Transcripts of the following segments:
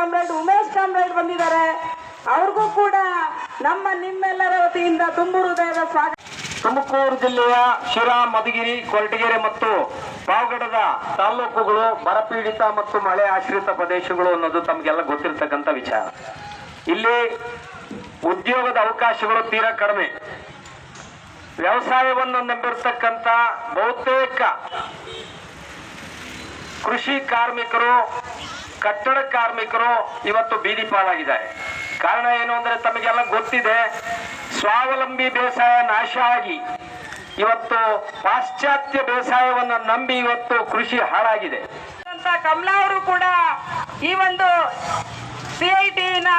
Comrade, Umesh comrade ಬಂದಿದ್ದಾರೆ. ಅವ್ರಿಗೂ ಕೂಡ ನಮ್ಮ ನಿಮ್ಮೆಲ್ಲರ ವತಿಯಿಂದ ತುಂಬು ಹೃದಯದ ಸ್ವಾಗತ. ತುಮಕೂರು ಜಿಲ್ಲೆಯ ಶಿರಾ, ಮಧುಗಿರಿ, ಕೊರಟಗೆರೆ ಮತ್ತು ಪಾವಗಡದ ತಾಲೂಕುಗಳು ಬರಪೀಡಿತ ಮತ್ತು ಮಳೆ ಆಶ್ರಿತ ಪ್ರದೇಶಗಳು ಅನ್ನೋದು ತಮಗೆಲ್ಲ ಗೊತ್ತಿರತಕ್ಕಂತ ವಿಚಾರ. ಇಲ್ಲಿ ಉದ್ಯೋಗದ ಅವಕಾಶಗಳು ತೀರಾ ಕಡಿಮೆ. ವ್ಯವಸಾಯವನ್ನು ನಂಬಿರ್ತಕ್ಕಂಥ ಬಹುತೇಕ ಕೃಷಿ ಕಾರ್ಮಿಕರು ಕಟ್ಟಡ ಕಾರ್ಮಿಕರು ಇವತ್ತು ಬೀದಿ ಪಾಲಾಗಿದ್ದಾರೆ. ಕಾರಣ ಏನು ಅಂದ್ರೆ ತಮಗೆಲ್ಲ ಗೊತ್ತಿದೆ, ಸ್ವಾವಲಂಬಿ ಬೇಸಾಯ ನಾಶ ಆಗಿ ಇವತ್ತು ಪಾಶ್ಚಾತ್ಯ ಬೇಸಾಯವನ್ನು ನಂಬಿ ಇವತ್ತು ಕೃಷಿ ಹಾಳಾಗಿದೆ. ಕಮಲಾ ಅವರು ಕೂಡ ಈ ಒಂದು ಸಿಐಟಿನ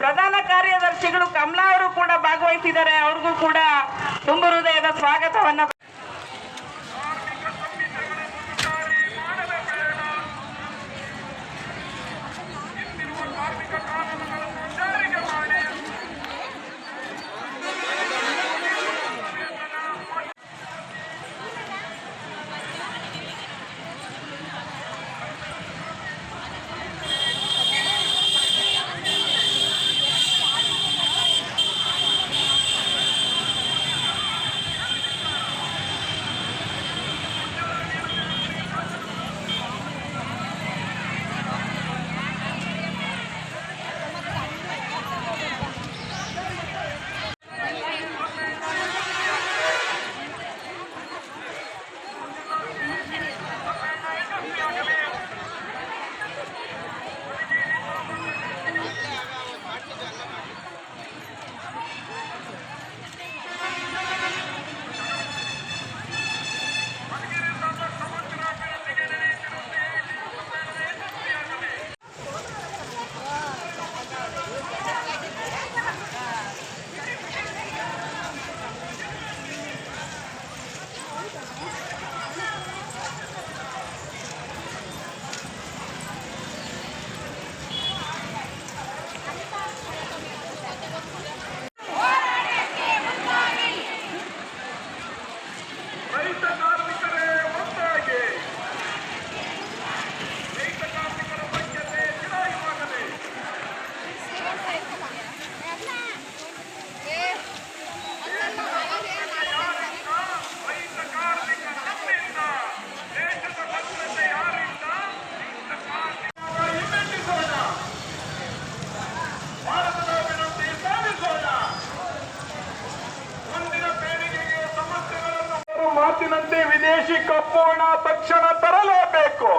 ಪ್ರಧಾನ ಕಾರ್ಯದರ್ಶಿಗಳು ಕಮಲಾ ಅವರು ಕೂಡ ಭಾಗವಹಿಸಿದ್ದಾರೆ. ಅವ್ರಿಗೂ ಕೂಡ ತುಂಬು ಹೃದಯದ ಸ್ವಾಗತವನ್ನ ರೈತ ಕಾರ್ಮಿಕರೇ ಮಾತಿನಂತೆ ವಿದೇಶಿ ಕಪ್ಪು ಹಣ ತಕ್ಷಣ ತರಲೇಬೇಕು.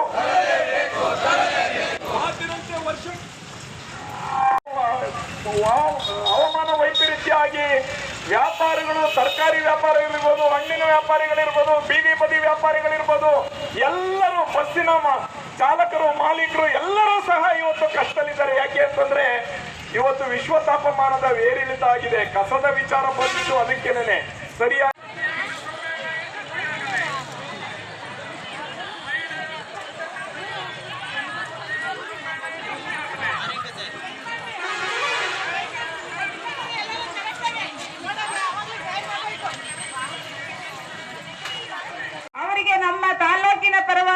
ವರ್ಷ ಹವಾಮಾನ ವೈಪರೀತ್ಯವಾಗಿ ವ್ಯಾಪಾರಿಗಳು ಸರ್ಕಾರಿ ವ್ಯಾಪಾರಿಗಳಿರ್ಬೋದು, ಹಣ್ಣಿನ ವ್ಯಾಪಾರಿಗಳಿರ್ಬೋದು, ಬೀದಿ ಬದಿ ವ್ಯಾಪಾರಿಗಳಿರ್ಬೋದು, ಎಲ್ಲರೂ ಬಸ್ಸಿನ ಚಾಲಕರು, ಮಾಲೀಕರು ಎಲ್ಲರೂ ಸಹ ಇವತ್ತು ಕಷ್ಟದಲ್ಲಿದ್ದಾರೆ. ಯಾಕೆ ಅಂತಂದ್ರೆ ಇವತ್ತು ವಿಶ್ವ ತಾಪಮಾನದ ಏರಿಳಿತ ಆಗಿದೆ. ಕಸದ ವಿಚಾರ ಬಂದಿದ್ದು ಅದಕ್ಕೇನೆ. ಸರಿಯಾಗಿ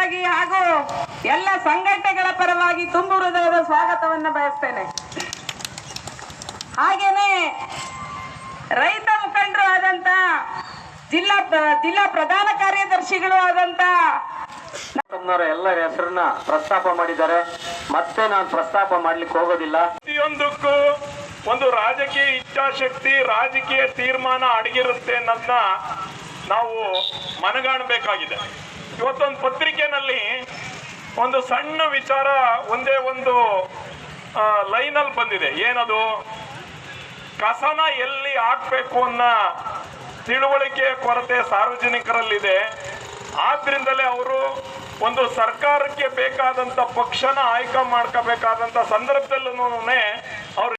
ಪರವಾಗಿ ಹಾಗೂ ಎಲ್ಲ ಸಂಘಟನೆಗಳ ಪರವಾಗಿ ತುಂಬು ಹೃದಯದ ಸ್ವಾಗತವನ್ನು ಬಯಸ್ತೇನೆ. ಹಾಗೇನೆ ರೈತ ಮುಖಂಡರು ಆದಂತ ಜಿಲ್ಲಾ ಜಿಲ್ಲಾ ಪ್ರಧಾನ ಕಾರ್ಯದರ್ಶಿಗಳು ಆದಂತ ಎಲ್ಲರ ಹೆಸರನ್ನ ಪ್ರಸ್ತಾಪ ಮಾಡಿದ್ದಾರೆ. ಮತ್ತೆ ನಾನು ಪ್ರಸ್ತಾಪ ಮಾಡ್ಲಿಕ್ಕೆ ಹೋಗೋದಿಲ್ಲ. ಪ್ರತಿಯೊಂದಕ್ಕೂ ಒಂದು ರಾಜಕೀಯ ಇಚ್ಛಾಶಕ್ತಿ ರಾಜಕೀಯ ತೀರ್ಮಾನ ಅಡಗಿರುತ್ತೆ ಅನ್ನೋದನ್ನ ನಾವು ಮನಗಾಣಬೇಕಾಗಿದೆ. ಇವತ್ತೊಂದು ಪತ್ರಿಕೆನಲ್ಲಿ ಒಂದು ಸಣ್ಣ ವಿಚಾರ, ಒಂದೇ ಒಂದು ಲೈನಲ್ಲಿ ಬಂದಿದೆ. ಏನದು? ಕಸನ ಎಲ್ಲಿ ಹಾಕ್ಬೇಕು ಅನ್ನೋ ತಿಳುವಳಿಕೆ ಕೊರತೆ ಸಾರ್ವಜನಿಕರಲ್ಲಿದೆ. ಆದ್ರಿಂದಲೇ ಅವರು ಒಂದು ಸರ್ಕಾರಕ್ಕೆ ಬೇಕಾದಂತ ಪಕ್ಷನ ಆಯ್ಕೆ ಮಾಡ್ಕೋಬೇಕಾದಂಥ ಸಂದರ್ಭದಲ್ಲೂ ಅವರು